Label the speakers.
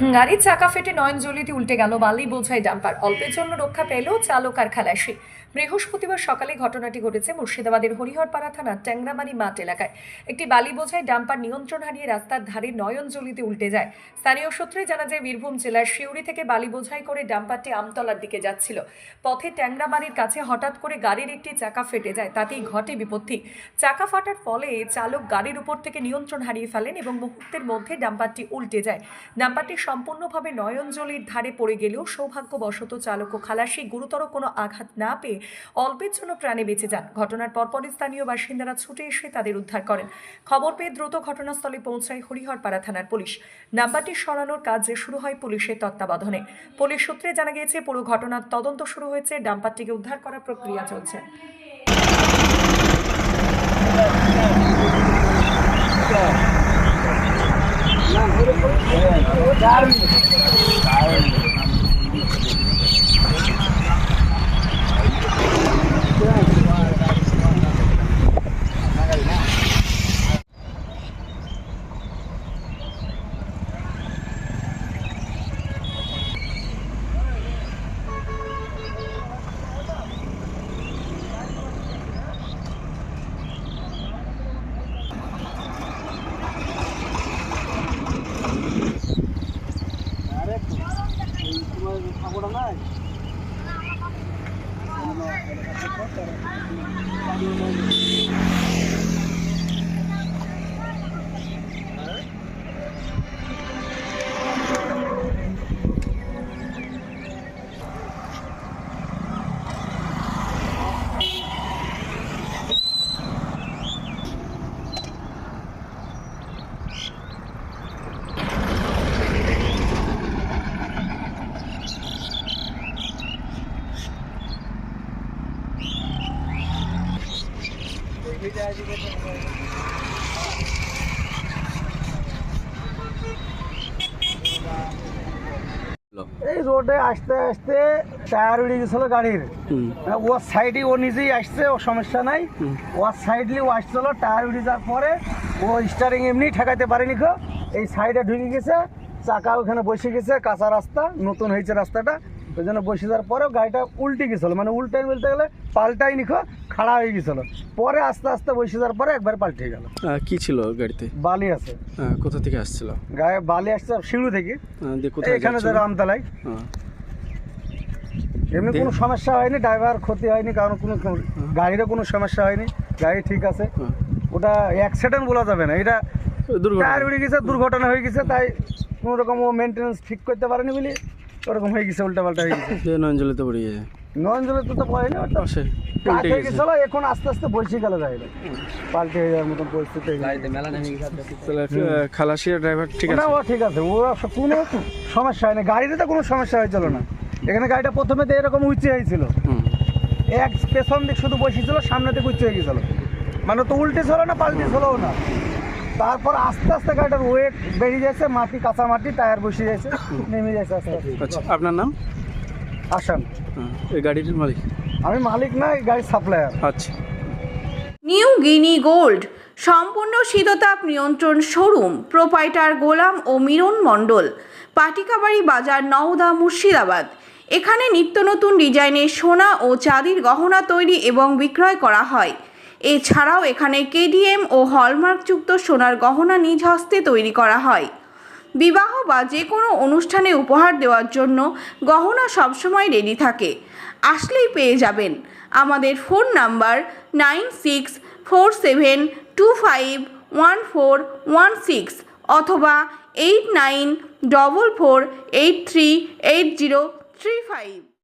Speaker 1: গাড়ির চাকা ফেটে নয়নজলিতে উল্টে গেল বালি, বোঝাই ডাম্পার। অল্পের জন্য রক্ষা পেল চালক আর খালাসি। বৃহস্পতিবার সকালে ঘটনাটি ঘটেছে মুর্শিদাবাদের হরিহরপাড়া থানার ট্যাংরামারি মাঠ এলাকায়। একটি বালি, বোঝাই ডাম্পার নিয়ন্ত্রণ হারিয়ে রাস্তার ধারে নয়নজলিতে উল্টে যায়। স্থানীয় সূত্রে জানা যায়, বীরভূম জেলার শিউরি থেকে বালি, বোঝাই করে ডাম্পারটি আমতলার দিকে যাচ্ছিল। পথে ট্যাংরামারির কাছে হঠাৎ করে গাড়ির একটি চাকা ফেটে যায়, তাতেই ঘটে বিপত্তি। চাকা ফাটার ফলে চালক গাড়ির উপর থেকে নিয়ন্ত্রণ হারিয়ে ফেলেন এবং মুহূর্তের মধ্যে ডাম্পারটি উল্টে যায়। ডাম্পারটি সম্পূর্ণভাবে নয়নজলির ধারে পড়ে গেলেও সৌভাগ্যবশত চালক ও খালাসি গুরুতর কোনো আঘাত না পেয়ে অল্পের জন্য প্রাণে বেঁচে যান। ঘটনার পরপরই স্থানীয় বাসিন্দারা ছুটে এসে তাদের উদ্ধার করেন। খবর পেয়ে দ্রুত ঘটনাস্থলে পৌঁছায় হরিহরপাড়া থানার পুলিশ। নাম্বারটি সরানোর কাজ শুরু হয় পুলিশের তত্ত্বাবধানে। পুলিশ সূত্রে জানা গিয়েছে, পুরো ঘটনার তদন্ত শুরু হয়েছে ডাম্পারটিকে উদ্ধার করার প্রক্রিয়া চলছে।
Speaker 2: Yeah. Ako na nga eh. Ano, ano, ano, ano, ano, ano, ano, এই রোডে আসতে আসতে টায়ার উড়ে গেছিল গাড়ির। মানে ওর সাইডে ও নিজেই আসছে ও সমস্যা নাই। ওর সাইডলি ও আসছিল টায়ার উড়ে যাওয়ার পরে ও স্টারিং এমনি ঠেকাইতে পারেনি খো এই সাইডে ঢুকে গেছে চাকা ওখানে বসে গেছে কাঁচা রাস্তা নতুন হয়েছে রাস্তাটা। ওই জন্য বসে যাওয়ার পরেও গাড়িটা উল্টে গেছিল। মানে উল্টাই বলতে গেলে পাল্টাই নিখো খাড়া হয়ে গেছিল। পরে আস্তে আস্তে বসে যাওয়ার পরে একবার পাল্টে গেল।
Speaker 3: কি ছিল গাড়িতে?
Speaker 2: বালি আছে।
Speaker 3: কোথা থেকে আসছিল?
Speaker 2: গায়ে বালি আসছে শিড়ু থেকে। এখানে? যে রামতলায় এমনি কোনো সমস্যা হয়নি ড্রাইভার ক্ষতি হয়নি কারণ কোনো গাড়িরও কোনো সমস্যা হয়নি। গাড়ি ঠিক আছে। ওটা অ্যাক্সিডেন্ট বলা যাবে না। এটা
Speaker 3: দুর্ঘটনা।
Speaker 2: টায়ার উড়ে গেছে দুর্ঘটনা হয়ে গেছে তাই কোনো রকম ও মেনটেন্স ঠিক করতে পারেনি বলে ওরকম হয়ে গেছে উল্টা পাল্টা হয়ে গেছে।
Speaker 3: দিয়ে নয়নজলিতে পড়ে গেছে।
Speaker 2: নয়নজলে তো তো পড়েনি ওটা
Speaker 3: পাশে
Speaker 2: পাল্টে
Speaker 3: উল্টে
Speaker 2: হয়ে
Speaker 3: গেছে।
Speaker 2: এখন আস্তে আস্তে বলছি গেল গাড়িটা। পাল্টে হয়ে যাওয়ার মতন পরিস্থিতি হয়ে গেছে।
Speaker 3: তাহলে আহ, খালাসিয়া ড্রাইভার ঠিক আছে?
Speaker 2: না ও ঠিক আছে ও কোনো সমস্যা হয়নি গাড়িতে তো কোনো সমস্যা হয়েছিল না। এখানে গাড়িটা প্রথমে তো এরকম উঁচে হয়েছিল। এক পেছন দিক শুধু বসেছিল সামনে দিকে উচ্চ হয়ে গেছিল। মানে তো উল্টে ছিল না পাল্টে ছিল না। তারপর আস্তে আস্তে গাড়িটার ওয়েট বেরিয়ে যাচ্ছে মাটি কাঁচা মাটি টায়ার বসে যাচ্ছে নেমে যাচ্ছে আস্তে আস্তে।
Speaker 3: আচ্ছা আপনার নাম?
Speaker 2: আসান
Speaker 3: এই গাড়িটির মালিক?
Speaker 2: আমি মালিক না এই গাড়ির সাপ্লায়ার
Speaker 3: আচ্ছা।
Speaker 4: নিউ গিনি গোল্ড সম্পূর্ণ শীততাপ নিয়ন্ত্রণ শোরুম প্রোপাইটার গোলাম ও মিরন মণ্ডল পাটিকাবাড়ি বাজার নওদা মুর্শিদাবাদ। এখানে নিত্য নতুন ডিজাইনের সোনা ও চাঁদির গহনা তৈরি এবং বিক্রয় করা হয়। এছাড়াও এখানে কেডিএম ও হলমার্কযুক্ত সোনার গহনা নিজ হস্তে তৈরি করা হয়। বিবাহ বা যে কোনো অনুষ্ঠানে উপহার দেওয়ার জন্য গহনা সবসময় রেডি থাকে। আসলেই পেয়ে যাবেন। আমাদের phone number nine six four seven two five one four one six অথবা eight nine double four eight three eight zero three five